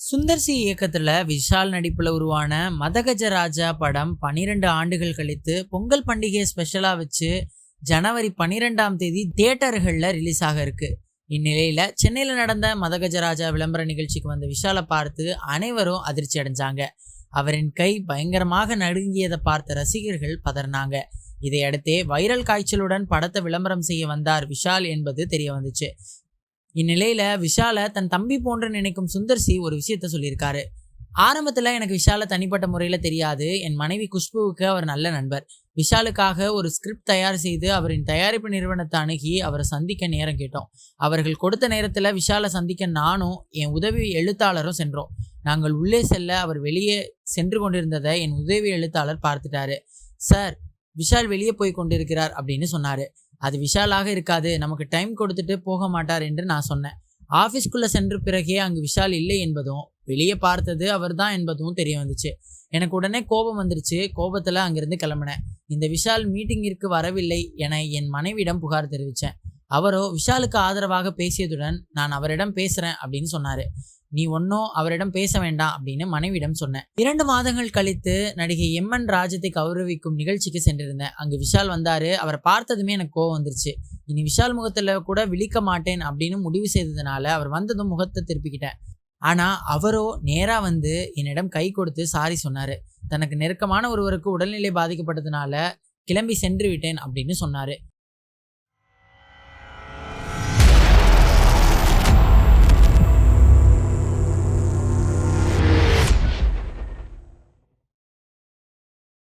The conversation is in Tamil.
சுந்தர் சி விஷால் நடிப்பில் உருவான மதகஜ ராஜா படம் பனிரெண்டு ஆண்டுகள் கழித்து பொங்கல் பண்டிகையை ஸ்பெஷலாக வச்சு ஜனவரி பன்னிரெண்டாம் தேதி தியேட்டர்களில் ரிலீஸ் ஆக இருக்கு. இந்நிலையில் சென்னையில் நடந்த மதகஜ ராஜா விளம்பர நிகழ்ச்சிக்கு வந்த விஷாலை பார்த்து அனைவரும் அதிர்ச்சி அடைஞ்சாங்க. அவரின் கை பயங்கரமாக நடுங்கியதை பார்த்த ரசிகர்கள் பதறினாங்க. இதையடுத்தே வைரல் காய்ச்சலுடன் படத்தை விளம்பரம் செய்ய வந்தார் விஷால் என்பது தெரிய வந்துச்சு. இந்நிலையில விஷாலை தன் தம்பி போன்று நினைக்கும் சுந்தர் சி ஒரு விஷயத்த சொல்லியிருக்காரு. ஆரம்பத்தில் எனக்கு விஷாலை தனிப்பட்ட முறையில் தெரியாது. என் மனைவி குஷ்புவுக்கு அவர் நல்ல நண்பர். விஷாலுக்காக ஒரு ஸ்கிரிப்ட் தயார் செய்து அவரின் தயாரிப்பு நிறுவனத்தை அணுகி அவரை சந்திக்க நேரம் கேட்டோம். அவர்கள் கொடுத்த நேரத்தில் விஷாலை சந்திக்க நானும் என் உதவி எழுத்தாளரும் சென்றோம். நாங்கள் உள்ளே செல்ல அவர் வெளியே சென்று கொண்டிருந்ததை என் உதவி எழுத்தாளர் பார்த்துட்டாரு. சார் விஷால் வெளியே போய் கொண்டிருக்கிறார் அப்படின்னு சொன்னாரு. அது விஷாலாக இருக்காது. நமக்கு டைம் கொடுத்துட்டு போக மாட்டார் என்று நான் சொன்னேன். ஆஃபீஸ்க்குள்ளே சென்ற பிறகே அங்கு விஷால் இல்லை என்பதும் வெளியே பார்த்தது அவர் தான் என்பதும் தெரிய வந்துச்சு. எனக்கு உடனே கோபம் வந்துருச்சு. கோபத்தில் அங்கிருந்து கிளம்பினேன். இந்த விஷால் மீட்டிங்கிற்கு வரவில்லை என என் மனைவியிடம் புகார் தெரிவித்தேன் அவரோ விஷாலுக்கு ஆதரவாக பேசியதுடன் நான் அவரிடம் பேசுகிறேன் அப்படின்னு சொன்னார். நீ ஒன்றும் அவரிடம் பேச வேண்டாம் அப்படின்னு மனைவியிடம் சொன்னேன். இரண்டு மாதங்கள் கழித்து நடிகை எம் என் ராஜத்தை கௌரவிக்கும் நிகழ்ச்சிக்கு சென்றிருந்தேன். அங்கு விஷால் வந்தாரு. அவரை பார்த்ததுமே எனக்கு கோவம் வந்துருச்சு. இனி விஷால் முகத்தில் கூட விழிக்க மாட்டேன் அப்படின்னு முடிவு செய்ததுனால அவர் வந்ததும் முகத்தை திருப்பிக்கிட்டேன். ஆனால் அவரோ நேராக வந்து என்னிடம் கை கொடுத்து சாரி சொன்னார். தனக்கு நெருக்கமான ஒருவருக்கு உடல்நிலை பாதிக்கப்பட்டதுனால கிளம்பி சென்று விட்டேன் அப்படின்னு சொன்னார்.